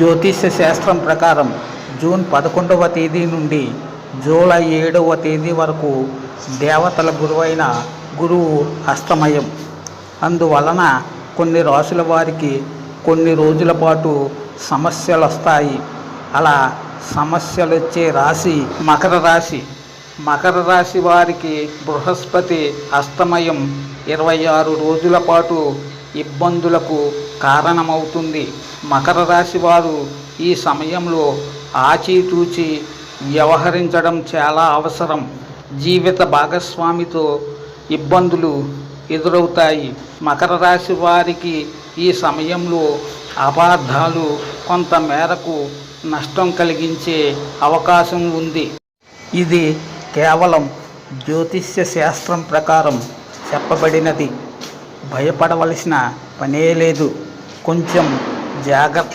జ్యోతిష్య శాస్త్రం ప్రకారం జూన్ పదకొండవ తేదీ నుండి జూలై ఏడవ తేదీ వరకు దేవతల గురువైన గురువు అస్తమయం. అందువలన కొన్ని రాసుల వారికి కొన్ని రోజుల పాటు సమస్యలు వస్తాయి. అలా సమస్యలు వచ్చే రాశి మకర రాశి. మకర రాశి వారికి బృహస్పతి అస్తమయం ఇరవై ఆరు రోజుల పాటు ఇబ్బందులకు కారణమవుతుంది. మకర రాశి వారు ఈ సమయంలో ఆచితూచి వ్యవహరించడం చాలా అవసరం. జీవిత భాగస్వామితో ఇబ్బందులు ఎదురవుతాయి. మకర రాశి వారికి ఈ సమయంలో అపార్థాలు కొంత మేరకు నష్టం కలిగించే అవకాశం ఉంది. ఇది కేవలం జ్యోతిష్య శాస్త్రం ప్రకారం చెప్పబడినది. భయపడవలసిన పనే లేదు. కొంచెం జాగ్రత్త